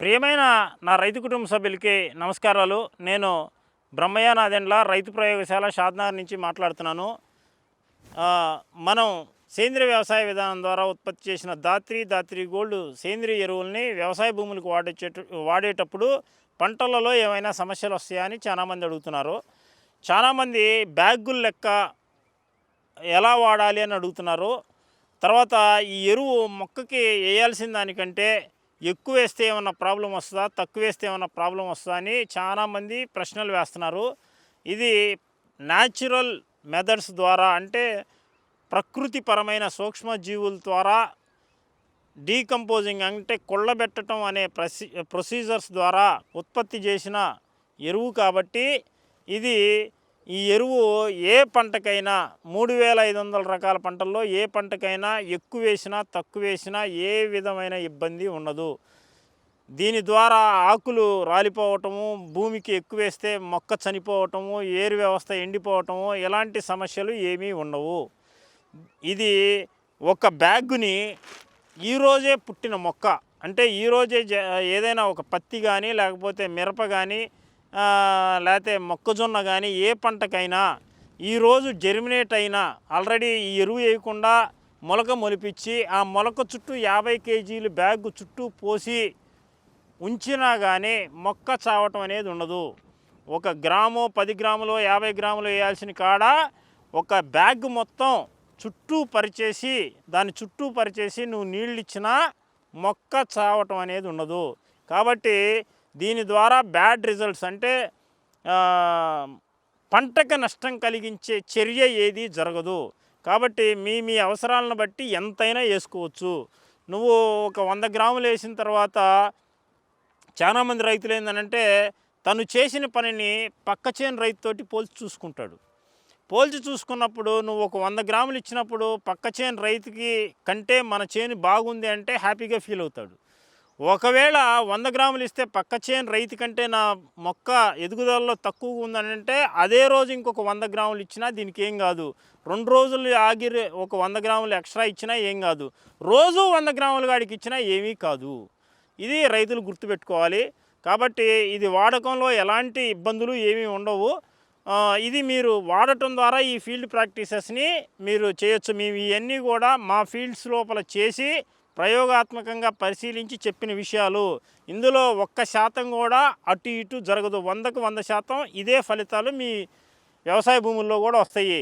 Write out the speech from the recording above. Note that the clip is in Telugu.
ప్రియమైన నా రైతు కుటుంబ సభ్యులకి నమస్కారాలు. నేను బ్రహ్మయ్య నాదెండ్ల రైతు ప్రయోగశాల షాద్నగర్ నుంచి మాట్లాడుతున్నాను. మనం సేంద్రియ వ్యవసాయ విధానం ద్వారా ఉత్పత్తి చేసిన దాత్రి దాత్రి గోల్డ్ సేంద్రియ ఎరువుల్ని వ్యవసాయ భూములకు వాడే వాడేటప్పుడు పంటలలో ఏమైనా సమస్యలు వస్తాయా అని చాలామంది అడుగుతున్నారు. చాలామంది బ్యాగుల లెక్క ఎలా వాడాలి అని అడుగుతున్నారు. తర్వాత ఈ ఎరువు మొక్కకి వేయాల్సిన దానికంటే ఎక్కువ వేస్తే ఏమన్నా ప్రాబ్లం వస్తుందా? తక్కువ వేస్తే ఏమన్నా ప్రాబ్లం వస్తుందా అని చాలామంది ప్రశ్నలు వేస్తున్నారు. ఇది న్యాచురల్ మెథడ్స్ ద్వారా అంటే ప్రకృతిపరమైన సూక్ష్మజీవుల ద్వారా డీకంపోజింగ్ అంటే కొళ్ళబెట్టడం అనే ప్రసి ప్రొసీజర్స్ ద్వారా ఉత్పత్తి చేసిన ఎరువు కాబట్టి ఇది ఈ ఎరువు ఏ పంటకైనా మూడు వేల ఐదు వందల రకాల పంటల్లో ఏ పంటకైనా ఎక్కువ వేసినా తక్కువ వేసినా ఏ విధమైన ఇబ్బంది ఉండదు. దీని ద్వారా ఆకులు రాలిపోవటము భూమికి ఎక్కువ వేస్తే మొక్క చనిపోవటము ఏరు వ్యవస్థ ఎండిపోవటము ఎలాంటి సమస్యలు ఏమీ ఉండవు. ఇది ఒక బ్యాగుని ఈరోజే పుట్టిన మొక్క. అంటే ఈరోజే జ- ఏదైనా ఒక పత్తి కానీ లేకపోతే మిరప కానీ లేకపోతే మొక్కజొన్న కానీ ఏ పంటకైనా ఈరోజు జెర్మినేట్ అయినా ఆల్రెడీ ఈ ఎరువు వేయకుండా మొలక మొలిపించి ఆ మొలక చుట్టూ యాభై కేజీలు బ్యాగ్ చుట్టూ పోసి ఉంచినా కానీ మొక్క చావటం అనేది ఉండదు. ఒక గ్రాము పది గ్రాములు యాభై గ్రాములు వేయాల్సిన కాడ ఒక బ్యాగ్ మొత్తం చుట్టూ పరిచేసి దాని చుట్టూ పరిచేసి నువ్వు నీళ్ళు ఇచ్చినా మొక్క చావటం అనేది ఉండదు. కాబట్టి దీని ద్వారా బ్యాడ్ రిజల్ట్స్ అంటే పంటకు నష్టం కలిగించే చర్య ఏది జరగదు. కాబట్టి మీ మీ అవసరాలను బట్టి ఎంతైనా వేసుకోవచ్చు. నువ్వు ఒక వంద గ్రాములు వేసిన తర్వాత చాలామంది రైతులు ఏంటంటే తను చేసిన పనిని పక్క చేను రైతుతోటి పోల్చి చూసుకుంటాడు. పోల్చి చూసుకున్నప్పుడు నువ్వు ఒక వంద గ్రాములు ఇచ్చినప్పుడు పక్క చేను రైతుకి కంటే మన చేను బాగుంది అంటే హ్యాపీగా ఫీల్ అవుతాడు. ఒకవేళ వంద గ్రాములు ఇస్తే పక్క చేను రైతు కంటే నా మొక్క ఎదుగుదలలో తక్కువగా ఉందని అంటే అదే రోజు ఇంకొక వంద గ్రాములు ఇచ్చినా దీనికి ఏం కాదు. రెండు రోజులు ఆగి ఒక వంద గ్రాములు ఎక్స్ట్రా ఇచ్చినా ఏం కాదు. రోజు వంద గ్రాములు గాడికి ఇచ్చినా ఏమీ కాదు. ఇది రైతులు గుర్తుపెట్టుకోవాలి. కాబట్టి ఇది వాడకంలో ఎలాంటి ఇబ్బందులు ఏమీ ఉండవు. ఇది మీరు వాడటం ద్వారా ఈ ఫీల్డ్ ప్రాక్టీసెస్ని మీరు చేయొచ్చు. మేము ఇవన్నీ కూడా మా ఫీల్డ్స్ లోపల చేసి ప్రయోగాత్మకంగా పరిశీలించి చెప్పిన విషయాలు ఇందులో ఒక్క శాతం కూడా అటు ఇటు జరగదు. వందకు వంద శాతం ఇదే ఫలితాలు మీ వ్యవసాయ భూముల్లో కూడా వస్తాయి.